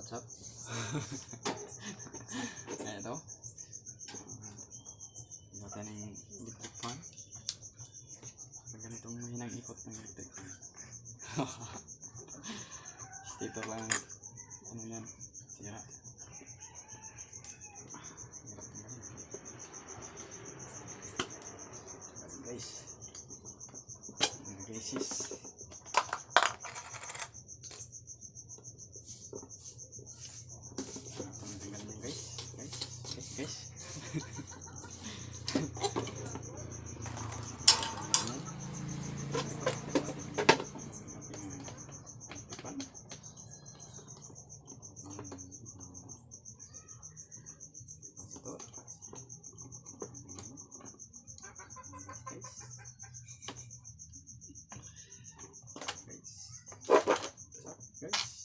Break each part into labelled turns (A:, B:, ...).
A: What's up? Ayan ito. Uh, natin ng electric fan. Pag ganitong mahinang ikot ng electric fan. Stator lang. Ano yan? Sira. Guys. Guys is. Tanggalin yan, guys. Guys. Guys. Guys. Guys.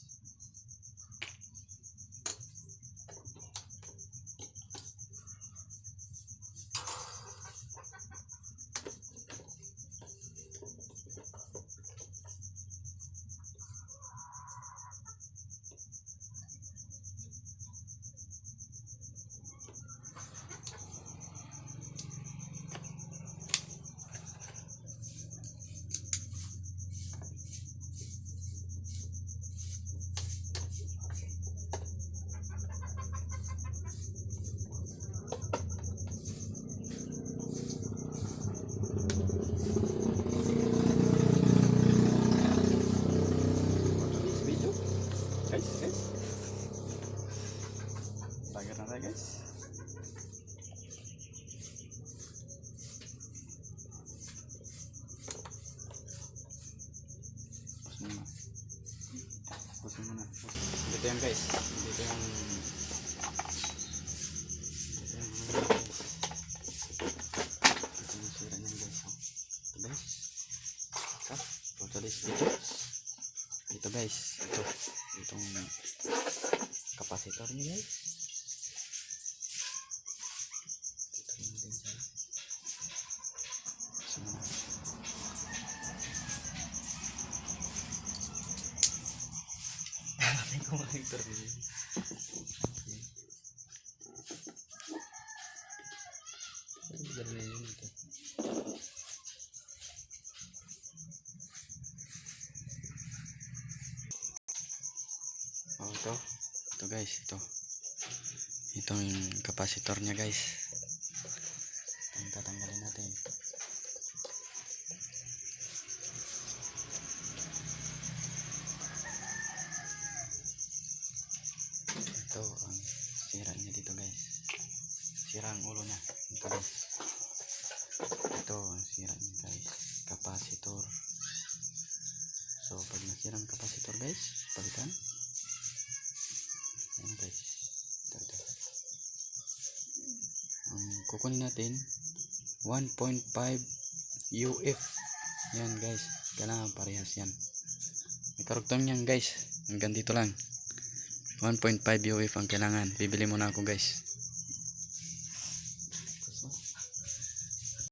A: This video. Guys, guys. Tagar na guys. Tapos muna. Tapos muna. Dito yan guys. Dito yung... Ito guys. Ito. Itong capacitor niya guys. Ito rin din siya. So, Ay, connector niya. Ganun yun ito. Oh, ito. Ito guys, ito. Ito yung capacitor niya guys. Ito yung tatanggalin natin. Ito ang sira niya dito guys. Sira ang ulo niya. Ito ang sira niya guys. Capacitor. So, pag nasira ang capacitor guys, palitan. Ayan guys. Ito, ito. Ang kukunin natin 1.5 UF. Yan guys. Kailangan parehas yan. May karugtong yan guys. Hanggang dito lang. 1.5 UF ang kailangan. Bibili muna ako guys.